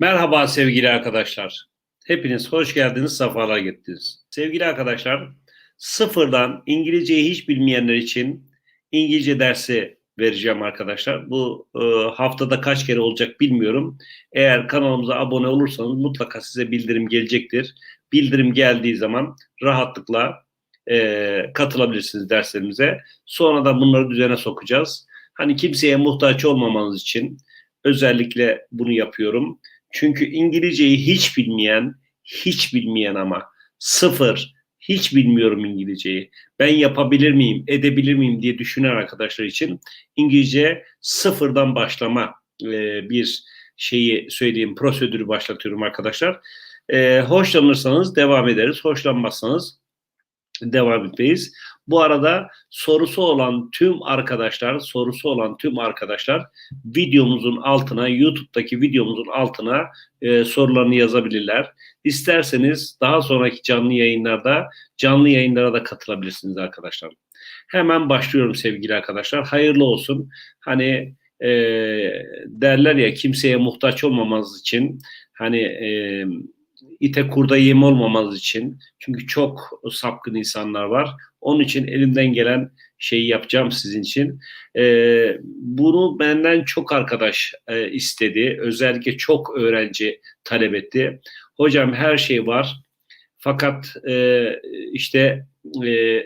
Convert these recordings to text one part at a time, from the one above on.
Merhaba sevgili arkadaşlar. Hepiniz hoş geldiniz, sefalar getirdiniz. Sevgili arkadaşlar, sıfırdan İngilizceyi hiç bilmeyenler için İngilizce dersi vereceğim arkadaşlar. Bu e, haftada kaç kere olacak bilmiyorum. Eğer kanalımıza abone olursanız mutlaka size bildirim gelecektir. Bildirim geldiği zaman rahatlıkla e, katılabilirsiniz derslerimize. Sonra da bunları düzene sokacağız. Hani kimseye muhtaç olmamanız için özellikle bunu yapıyorum. Çünkü İngilizceyi hiç bilmeyen, hiç bilmeyen ama sıfır, hiç bilmiyorum İngilizceyi. Ben yapabilir miyim, edebilir miyim diye düşünen arkadaşlar için İngilizce sıfırdan başlama e, bir şeyi söyleyeyim, prosedürü başlatıyorum arkadaşlar. E, hoşlanırsanız devam ederiz, hoşlanmazsanız devam etmeyiz. Bu arada sorusu olan tüm arkadaşlar, sorusu olan tüm arkadaşlar videomuzun altına, YouTube'daki videomuzun altına e, sorularını yazabilirler. İsterseniz daha sonraki canlı yayınlarda, canlı yayınlara da katılabilirsiniz arkadaşlar. Hemen başlıyorum sevgili arkadaşlar. Hayırlı olsun. Hani e, derler ya kimseye muhtaç olmamanız için hani e, ite kurda yem olmamanız için çünkü çok sapkın insanlar var. Onun için elimden gelen şeyi yapacağım sizin için. Ee, bunu benden çok arkadaş e, istedi. Özellikle çok öğrenci talep etti. Hocam her şey var. Fakat e, işte e,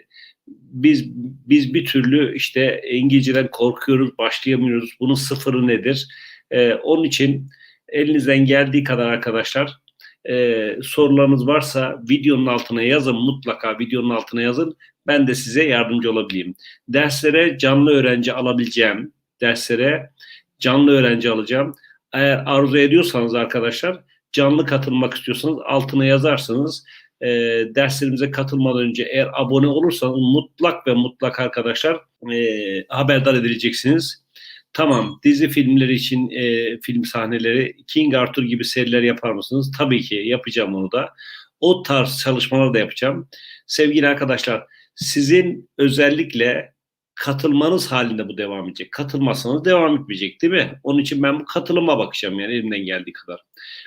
biz biz bir türlü işte İngilizceden korkuyoruz, başlayamıyoruz. Bunun sıfırı nedir? E, onun için elinizden geldiği kadar arkadaşlar e, sorularınız varsa videonun altına yazın mutlaka videonun altına yazın ben de size yardımcı olabileyim. Derslere canlı öğrenci alabileceğim derslere canlı öğrenci alacağım. Eğer arzu ediyorsanız arkadaşlar canlı katılmak istiyorsanız altına yazarsanız e, derslerimize katılmadan önce eğer abone olursanız mutlak ve mutlak arkadaşlar e, haberdar edileceksiniz. Tamam dizi filmleri için e, film sahneleri King Arthur gibi seriler yapar mısınız? Tabii ki yapacağım onu da. O tarz çalışmalar da yapacağım. Sevgili arkadaşlar sizin özellikle katılmanız halinde bu devam edecek. Katılmazsanız devam etmeyecek değil mi? Onun için ben bu katılıma bakacağım yani elimden geldiği kadar.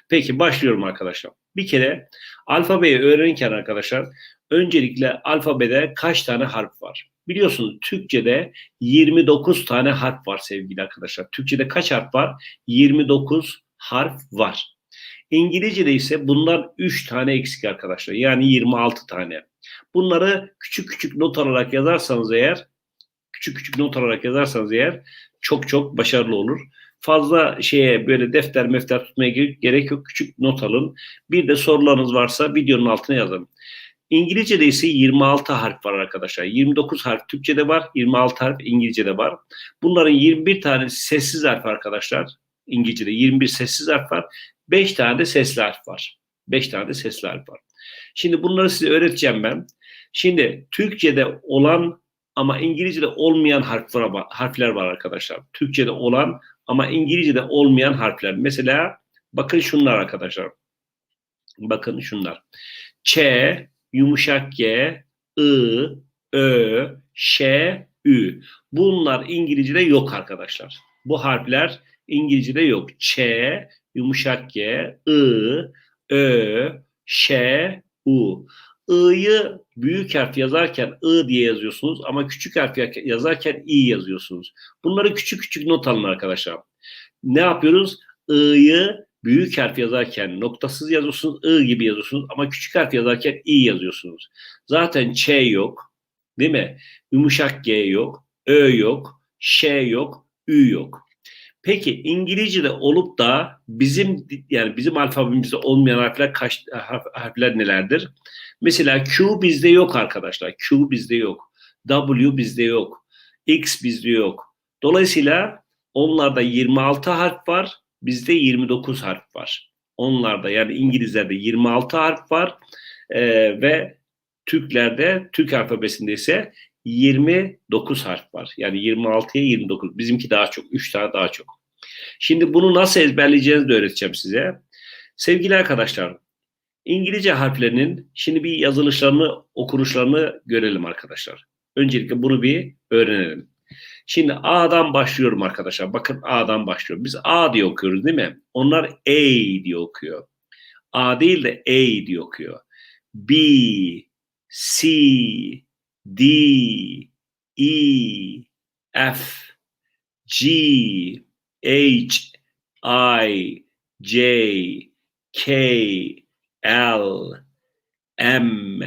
Peki başlıyorum arkadaşlar. Bir kere alfabeyi öğrenirken arkadaşlar öncelikle alfabede kaç tane harf var? Biliyorsunuz Türkçe'de 29 tane harf var sevgili arkadaşlar. Türkçe'de kaç harf var? 29 harf var. İngilizce'de ise bunlar 3 tane eksik arkadaşlar. Yani 26 tane. Bunları küçük küçük not alarak yazarsanız eğer küçük küçük not alarak yazarsanız eğer çok çok başarılı olur. Fazla şeye böyle defter mefter tutmaya gerek yok. Küçük not alın. Bir de sorularınız varsa videonun altına yazın. İngilizce'de ise 26 harf var arkadaşlar. 29 harf Türkçe'de var, 26 harf İngilizce'de var. Bunların 21 tane sessiz harf arkadaşlar. İngilizce'de 21 sessiz harf var. 5 tane de sesli harf var. 5 tane de sesli harf var. Şimdi bunları size öğreteceğim ben. Şimdi Türkçe'de olan ama İngilizce'de olmayan harfler harfler var arkadaşlar. Türkçe'de olan ama İngilizce'de olmayan harfler. Mesela bakın şunlar arkadaşlar. Bakın şunlar. Ç, yumuşak G, I, Ö, Ş, Ü. Bunlar İngilizce'de yok arkadaşlar. Bu harfler İngilizce'de yok. Ç, yumuşak G, I, Ö, Ş, U. I'yı büyük harf yazarken I diye yazıyorsunuz ama küçük harf yazarken I yazıyorsunuz. Bunları küçük küçük not alın arkadaşlar. Ne yapıyoruz? I'yı büyük harf yazarken noktasız yazıyorsunuz, I gibi yazıyorsunuz ama küçük harf yazarken I yazıyorsunuz. Zaten Ç yok, değil mi? Yumuşak G yok, Ö yok, Ş yok, Ü yok. Peki İngilizce'de olup da bizim yani bizim alfabemizde olmayan harfler kaç harfler nelerdir? Mesela Q bizde yok arkadaşlar. Q bizde yok. W bizde yok. X bizde yok. Dolayısıyla onlarda 26 harf var. Bizde 29 harf var. Onlarda yani İngilizlerde 26 harf var. Ee, ve Türklerde, Türk alfabesinde ise 29 harf var. Yani 26'ya 29. Bizimki daha çok. 3 tane daha çok. Şimdi bunu nasıl ezberleyeceğinizi de öğreteceğim size. Sevgili arkadaşlar, İngilizce harflerinin şimdi bir yazılışlarını, okunuşlarını görelim arkadaşlar. Öncelikle bunu bir öğrenelim. Şimdi A'dan başlıyorum arkadaşlar. Bakın A'dan başlıyorum. Biz A diye okuyoruz değil mi? Onlar A diye okuyor. A değil de A diye okuyor. B, C, D, E, F, G, H, I, J, K, L, M,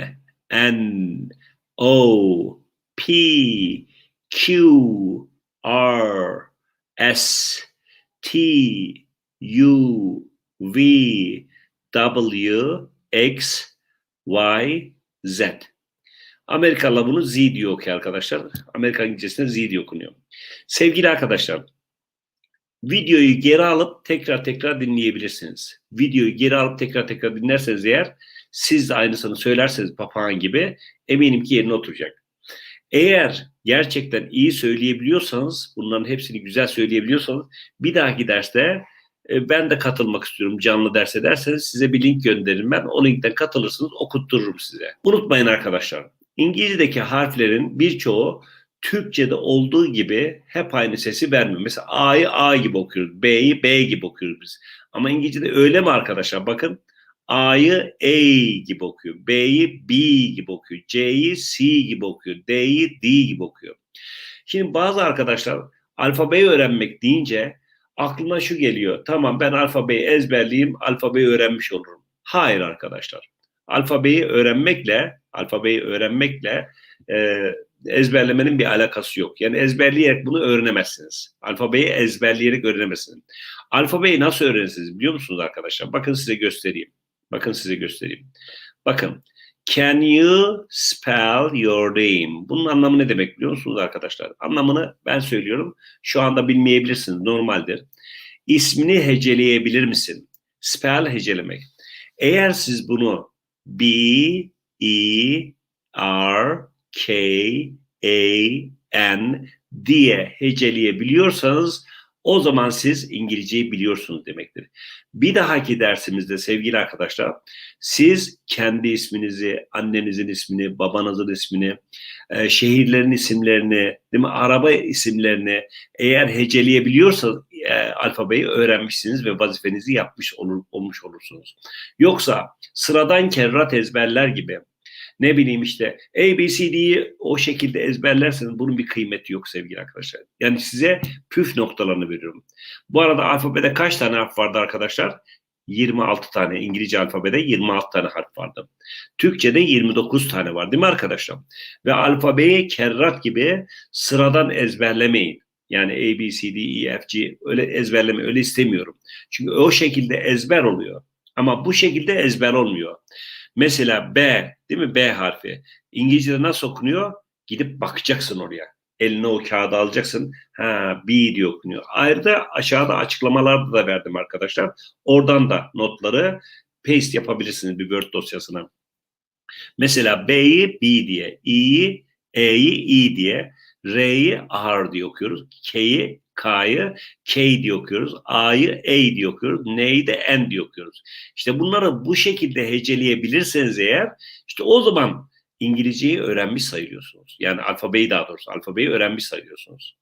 N, O, P, Q, R, S, T, U, V, W, X, Y, Z. Amerikalılar bunu Z diyor okuyor arkadaşlar. Amerikan İngilizcesinde Z diye okunuyor. Sevgili arkadaşlar, videoyu geri alıp tekrar tekrar dinleyebilirsiniz. Videoyu geri alıp tekrar tekrar dinlerseniz eğer siz de aynısını söylerseniz papağan gibi eminim ki yerine oturacak. Eğer gerçekten iyi söyleyebiliyorsanız, bunların hepsini güzel söyleyebiliyorsanız bir dahaki derste e, ben de katılmak istiyorum canlı derse derseniz size bir link gönderirim ben. O linkten katılırsınız okuttururum size. Unutmayın arkadaşlar. İngilizce'deki harflerin birçoğu Türkçe'de olduğu gibi hep aynı sesi vermiyor. Mesela A'yı A gibi okuyoruz. B'yi B gibi okuyoruz biz. Ama İngilizce'de öyle mi arkadaşlar? Bakın A'yı A gibi okuyor. B'yi B gibi okuyor. C'yi C gibi okuyor. D'yi D gibi okuyor. Şimdi bazı arkadaşlar alfabeyi öğrenmek deyince aklına şu geliyor. Tamam ben alfabeyi ezberleyeyim, alfabeyi öğrenmiş olurum. Hayır arkadaşlar. Alfabeyi öğrenmekle, alfabeyi öğrenmekle e, ezberlemenin bir alakası yok. Yani ezberleyerek bunu öğrenemezsiniz. Alfabeyi ezberleyerek öğrenemezsiniz. Alfabeyi nasıl öğrenirsiniz biliyor musunuz arkadaşlar? Bakın size göstereyim. Bakın size göstereyim. Bakın. Can you spell your name? Bunun anlamı ne demek biliyor musunuz arkadaşlar? Anlamını ben söylüyorum. Şu anda bilmeyebilirsiniz. Normaldir. İsmini heceleyebilir misin? Spell hecelemek. Eğer siz bunu B, E, R, K, A, N diye heceleyebiliyorsanız o zaman siz İngilizceyi biliyorsunuz demektir. Bir dahaki dersimizde sevgili arkadaşlar siz kendi isminizi, annenizin ismini, babanızın ismini, e, şehirlerin isimlerini, değil mi? Araba isimlerini eğer heceleyebiliyorsanız e, alfabeyi öğrenmişsiniz ve vazifenizi yapmış olur, olmuş olursunuz. Yoksa sıradan kerrat ezberler gibi ne bileyim işte A, B, C, D'yi o şekilde ezberlerseniz bunun bir kıymeti yok sevgili arkadaşlar. Yani size püf noktalarını veriyorum. Bu arada alfabede kaç tane harf vardı arkadaşlar? 26 tane. İngilizce alfabede 26 tane harf vardı. Türkçe'de 29 tane var değil mi arkadaşlar? Ve alfabeyi kerrat gibi sıradan ezberlemeyin. Yani A, B, C, D, E, F, G öyle ezberleme, öyle istemiyorum. Çünkü o şekilde ezber oluyor. Ama bu şekilde ezber olmuyor. Mesela B, değil mi? B harfi. İngilizce'de nasıl okunuyor? Gidip bakacaksın oraya. Eline o kağıdı alacaksın. Ha, B diye okunuyor. Ayrıca aşağıda açıklamalarda da verdim arkadaşlar. Oradan da notları paste yapabilirsiniz bir Word dosyasına. Mesela B'yi B diye, I'yi E'yi E diye, R'yi R diye okuyoruz. K'yi K'yı K diye okuyoruz. A'yı A diye okuyoruz. N'yi de N diye okuyoruz. İşte bunları bu şekilde heceleyebilirseniz eğer işte o zaman İngilizceyi öğrenmiş sayılıyorsunuz. Yani alfabeyi daha doğrusu alfabeyi öğrenmiş sayıyorsunuz.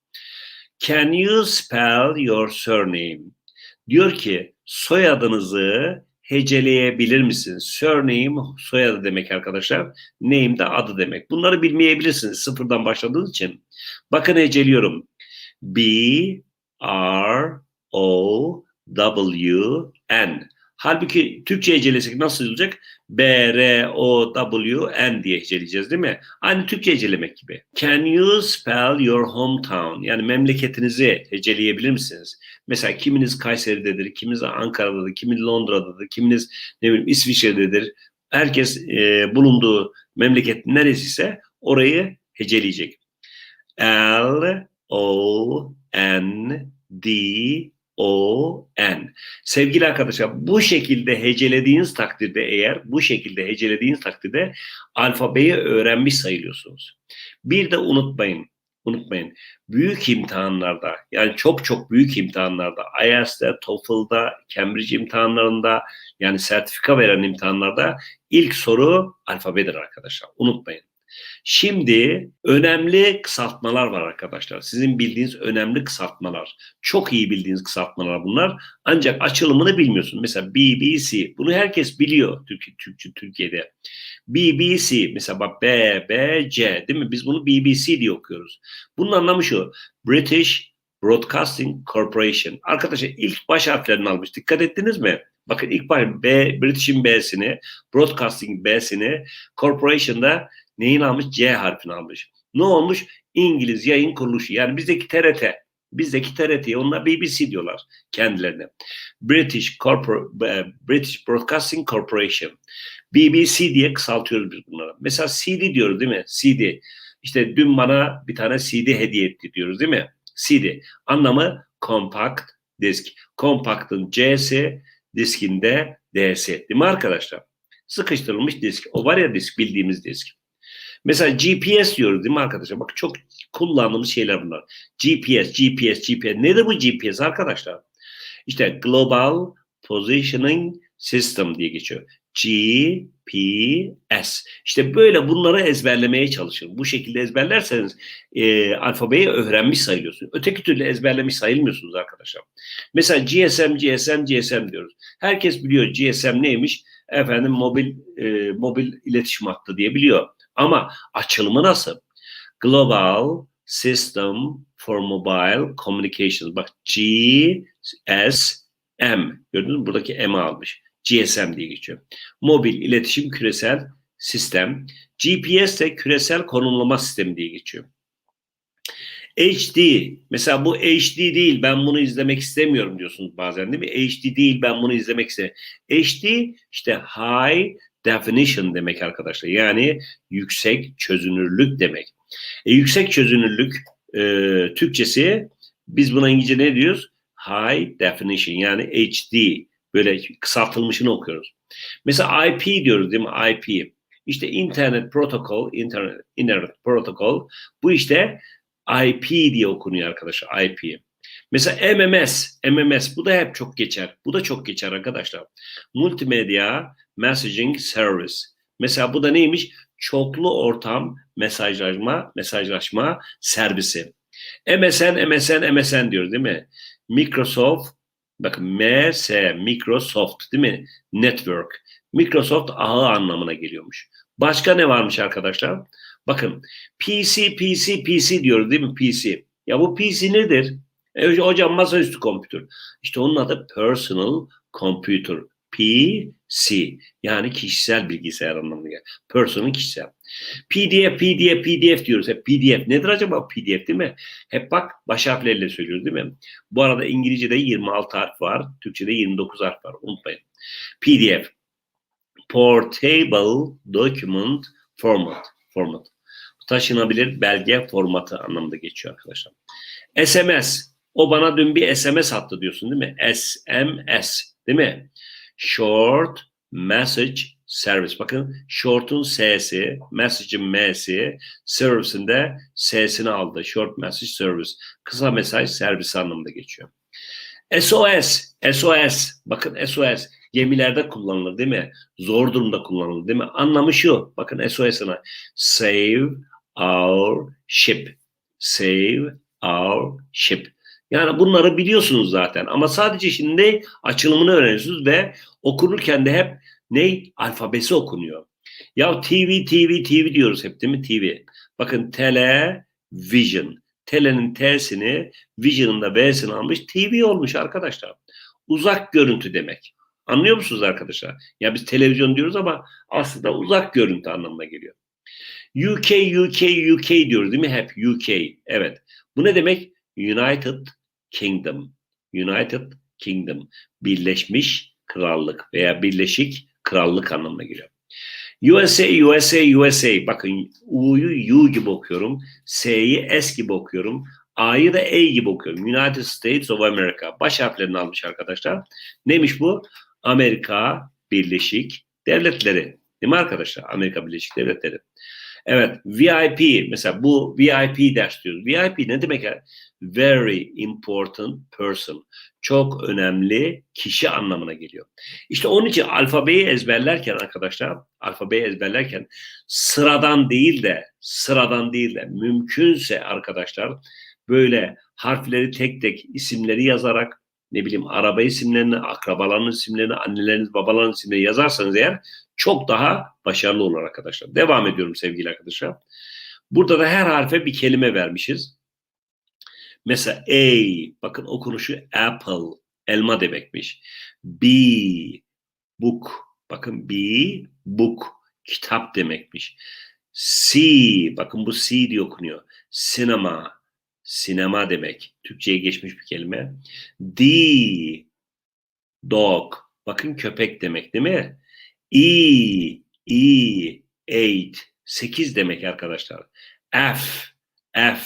Can you spell your surname? Diyor ki soyadınızı heceleyebilir misiniz? Surname soyadı demek arkadaşlar. Name de adı demek. Bunları bilmeyebilirsiniz sıfırdan başladığınız için. Bakın heceliyorum. B R O W N. Halbuki Türkçe hecelesek nasıl olacak? B R O W N diye heceleyeceğiz değil mi? Aynı Türkçe hecelemek gibi. Can you spell your hometown? Yani memleketinizi heceleyebilir misiniz? Mesela kiminiz Kayseri'dedir, kiminiz Ankara'dadır, kiminiz Londra'dadır, kiminiz ne bileyim İsviçre'dedir. Herkes e, bulunduğu memleket neresiyse orayı heceleyecek. L O N D O N. Sevgili arkadaşlar bu şekilde hecelediğiniz takdirde eğer bu şekilde hecelediğiniz takdirde alfabeyi öğrenmiş sayılıyorsunuz. Bir de unutmayın unutmayın. Büyük imtihanlarda yani çok çok büyük imtihanlarda IELTS'te, TOEFL'da, Cambridge imtihanlarında yani sertifika veren imtihanlarda ilk soru alfabedir arkadaşlar. Unutmayın. Şimdi önemli kısaltmalar var arkadaşlar. Sizin bildiğiniz önemli kısaltmalar. Çok iyi bildiğiniz kısaltmalar bunlar. Ancak açılımını bilmiyorsun. Mesela BBC. Bunu herkes biliyor Türkiye, Türkçe Türkiye'de. BBC mesela bak B, B, C değil mi? Biz bunu BBC diye okuyoruz. Bunun anlamı şu. British Broadcasting Corporation. Arkadaşlar ilk baş harflerini almış. Dikkat ettiniz mi? Bakın ilk baş B, British'in B'sini, Broadcasting B'sini, Corporation'da neyin almış? C harfini almış. Ne olmuş? İngiliz yayın kuruluşu. Yani bizdeki TRT. Bizdeki TRT'ye onlar BBC diyorlar kendilerine. British Corpor British Broadcasting Corporation. BBC diye kısaltıyoruz biz bunlara. Mesela CD diyoruz değil mi? CD. İşte dün bana bir tane CD hediye etti diyoruz değil mi? CD. Anlamı compact disk. Compact'ın C'si, diskinde D'si. Değil mi arkadaşlar? Sıkıştırılmış disk. O var ya disk, bildiğimiz disk. Mesela GPS diyoruz değil mi arkadaşlar? Bak çok kullandığımız şeyler bunlar. GPS, GPS, GPS. Nedir bu GPS arkadaşlar? İşte Global Positioning System diye geçiyor. GPS. İşte böyle bunları ezberlemeye çalışın. Bu şekilde ezberlerseniz e, alfabeyi öğrenmiş sayılıyorsunuz. Öteki türlü ezberlemiş sayılmıyorsunuz arkadaşlar. Mesela GSM, GSM, GSM diyoruz. Herkes biliyor GSM neymiş? Efendim mobil e, mobil iletişim hattı diye biliyor. Ama açılımı nasıl? Global System for Mobile Communications. Bak GSM. Gördünüz mü? Buradaki M'i almış. GSM diye geçiyor. Mobil iletişim küresel sistem. GPS de küresel konumlama sistemi diye geçiyor. HD mesela bu HD değil ben bunu izlemek istemiyorum diyorsunuz bazen değil mi? HD değil ben bunu izlemek istemiyorum. HD işte high definition demek arkadaşlar. Yani yüksek çözünürlük demek. E, yüksek çözünürlük e, Türkçesi biz buna İngilizce ne diyoruz? High definition yani HD böyle kısaltılmışını okuyoruz. Mesela IP diyoruz değil mi? IP. İşte internet protokol, internet, internet protokol bu işte IP diye okunuyor arkadaşlar IP. Mesela MMS, MMS bu da hep çok geçer. Bu da çok geçer arkadaşlar. Multimedya Messaging Service. Mesela bu da neymiş? Çoklu ortam mesajlaşma, mesajlaşma servisi. MSN, MSN, MSN diyoruz değil mi? Microsoft, bakın MS, Microsoft değil mi? Network. Microsoft ağı anlamına geliyormuş. Başka ne varmış arkadaşlar? Bakın PC, PC, PC diyoruz değil mi? PC. Ya bu PC nedir? E, hocam masaüstü kompütür. İşte onun adı Personal Computer. PC yani kişisel bilgisayar anlamına geliyor. Personal kişisel. PDF, PDF, PDF diyoruz. Hep PDF. Nedir acaba PDF değil mi? Hep bak baş harflerle söylüyoruz değil mi? Bu arada İngilizce'de 26 harf var. Türkçe'de 29 harf var. Unutmayın. PDF. Portable Document Format. Format. Taşınabilir belge formatı anlamında geçiyor arkadaşlar. SMS. O bana dün bir SMS attı diyorsun değil mi? SMS. Değil mi? Short Message Service. Bakın short'un S'si, message'in M'si, service'in de S'sini aldı. Short Message Service. Kısa mesaj servisi anlamında geçiyor. SOS, SOS. Bakın SOS gemilerde kullanılır değil mi? Zor durumda kullanılır değil mi? Anlamı şu. Bakın SOS'ına. Save our ship. Save our ship. Yani bunları biliyorsunuz zaten ama sadece şimdi açılımını öğreniyorsunuz ve okunurken de hep ne? Alfabesi okunuyor. Ya TV, TV, TV diyoruz hep değil mi? TV. Bakın television. Tele'nin T'sini, Vision'ın da V'sini almış. TV olmuş arkadaşlar. Uzak görüntü demek. Anlıyor musunuz arkadaşlar? Ya biz televizyon diyoruz ama aslında uzak görüntü anlamına geliyor. UK, UK, UK diyoruz değil mi? Hep UK. Evet. Bu ne demek? United Kingdom. United Kingdom. Birleşmiş Krallık veya Birleşik Krallık anlamına geliyor. USA, USA, USA. Bakın U'yu U gibi okuyorum. S'yi S gibi okuyorum. A'yı da A gibi okuyorum. United States of America. Baş harflerini almış arkadaşlar. Neymiş bu? Amerika Birleşik Devletleri. Değil mi arkadaşlar? Amerika Birleşik Devletleri. Evet, VIP mesela bu VIP ders diyoruz. VIP ne demek ya? Very important person. Çok önemli kişi anlamına geliyor. İşte onun için alfabeyi ezberlerken arkadaşlar, alfabeyi ezberlerken sıradan değil de, sıradan değil de mümkünse arkadaşlar böyle harfleri tek tek isimleri yazarak ne bileyim araba isimlerini, akrabaların isimlerini, anneleriniz, babaların isimlerini yazarsanız eğer çok daha başarılı olur arkadaşlar. Devam ediyorum sevgili arkadaşlar. Burada da her harfe bir kelime vermişiz. Mesela A, bakın okunuşu apple, elma demekmiş. B, book, bakın B, book, kitap demekmiş. C, bakın bu C diye okunuyor. Sinema, sinema demek. Türkçe'ye geçmiş bir kelime. D, dog, bakın köpek demek değil mi? E, E, eight, sekiz demek arkadaşlar. F, F,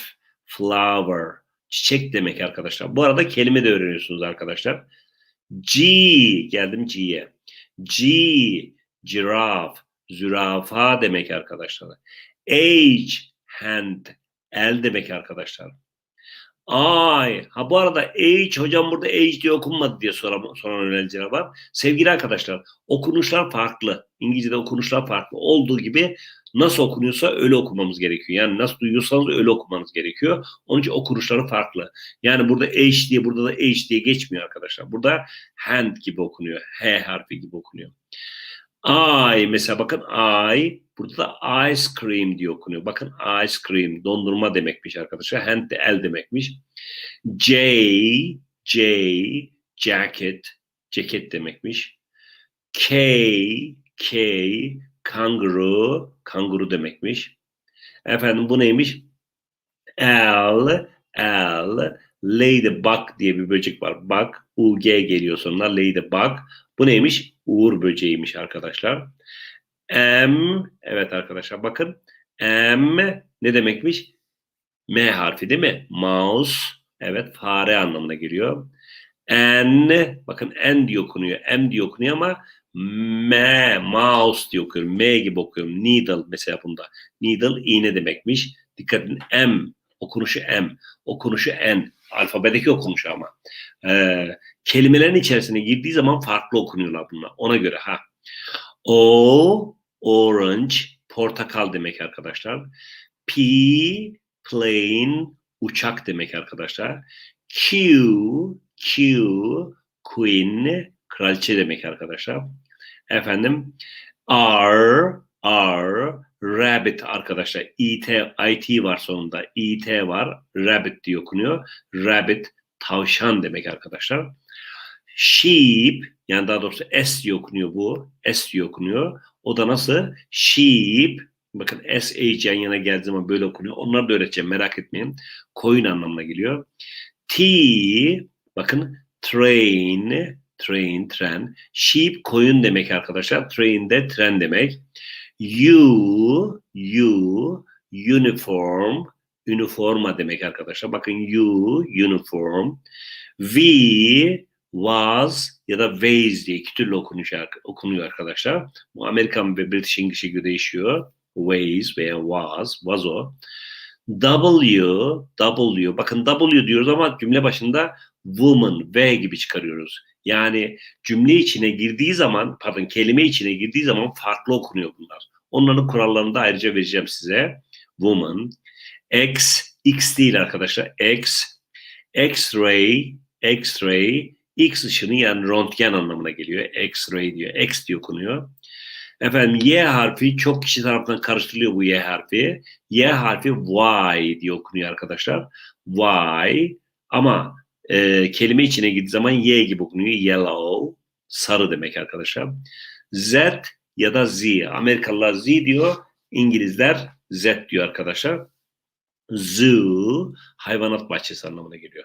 flower, çiçek demek arkadaşlar. Bu arada kelime de öğreniyorsunuz arkadaşlar. G, geldim G'ye. G, giraffe, zürafa demek arkadaşlar. H, hand, el demek arkadaşlar. Ay, ha bu arada H hocam burada H diye okunmadı diye soran, soran öğrenciler var. Sevgili arkadaşlar okunuşlar farklı. İngilizce'de okunuşlar farklı. Olduğu gibi nasıl okunuyorsa öyle okumamız gerekiyor. Yani nasıl duyuyorsanız öyle okumanız gerekiyor. Onun için okunuşları farklı. Yani burada H diye burada da H diye geçmiyor arkadaşlar. Burada hand gibi okunuyor. H harfi gibi okunuyor. I mesela bakın I burada da ice cream diye okunuyor. Bakın ice cream dondurma demekmiş arkadaşlar. Hand de el demekmiş. J J jacket ceket demekmiş. K K kanguru kanguru demekmiş. Efendim bu neymiş? L L ladybug diye bir böcek var. Bug U G geliyor sonuna ladybug. Bu neymiş? Uğur böceğiymiş arkadaşlar. M evet arkadaşlar bakın M ne demekmiş? M harfi değil mi? Mouse evet fare anlamına geliyor. N bakın N diye okunuyor. M diye okunuyor ama M mouse diye okuyorum. M gibi okuyorum. Needle mesela bunda. Needle iğne demekmiş. Dikkat edin M okunuşu M. Okunuşu N. Alfabedeki okunuşu ama. Ee, kelimelerin içerisine girdiği zaman farklı okunuyorlar bunlar. Ona göre ha. O orange portakal demek arkadaşlar. P plane uçak demek arkadaşlar. Q Q queen kraliçe demek arkadaşlar. Efendim R R rabbit arkadaşlar. IT IT var sonunda. IT var. Rabbit diye okunuyor. Rabbit tavşan demek arkadaşlar. Sheep yani daha doğrusu S diye okunuyor bu. S diye okunuyor. O da nasıl? Sheep bakın S H yan yana geldiği zaman böyle okunuyor. Onları da öğreteceğim merak etmeyin. Koyun anlamına geliyor. T bakın train train tren. Sheep koyun demek arkadaşlar. Train de tren demek. U U uniform üniforma demek arkadaşlar. Bakın U uniform. V was ya da Waze diye iki türlü okunuyor, okunuyor arkadaşlar. Bu Amerikan ve British English'e göre değişiyor. Waze veya was, was o. W, W. Bakın W diyoruz ama cümle başında woman, V gibi çıkarıyoruz. Yani cümle içine girdiği zaman, pardon kelime içine girdiği zaman farklı okunuyor bunlar. Onların kurallarını da ayrıca vereceğim size. Woman. X, X değil arkadaşlar. X, X-ray, X-ray, X ışını yani röntgen anlamına geliyor. X-ray diyor. X diye okunuyor. Efendim Y harfi çok kişi tarafından karıştırılıyor bu Y harfi. Y harfi Y diye okunuyor arkadaşlar. Y ama e, kelime içine gittiği zaman Y gibi okunuyor. Yellow, sarı demek arkadaşlar. Z ya da Z. Amerikalılar Z diyor. İngilizler Z diyor arkadaşlar. Zoo, hayvanat bahçesi anlamına geliyor.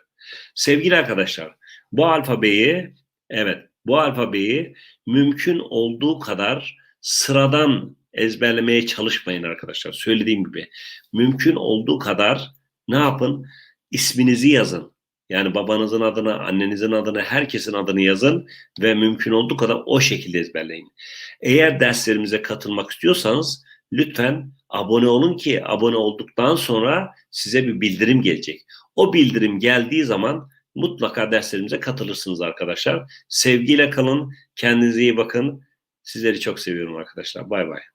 Sevgili arkadaşlar, bu alfabeyi, evet, bu alfabeyi mümkün olduğu kadar sıradan ezberlemeye çalışmayın arkadaşlar. Söylediğim gibi mümkün olduğu kadar ne yapın? İsminizi yazın. Yani babanızın adını, annenizin adını, herkesin adını yazın ve mümkün olduğu kadar o şekilde ezberleyin. Eğer derslerimize katılmak istiyorsanız lütfen abone olun ki abone olduktan sonra size bir bildirim gelecek. O bildirim geldiği zaman mutlaka derslerimize katılırsınız arkadaşlar. Sevgiyle kalın, kendinize iyi bakın. Sizleri çok seviyorum arkadaşlar. Bay bay.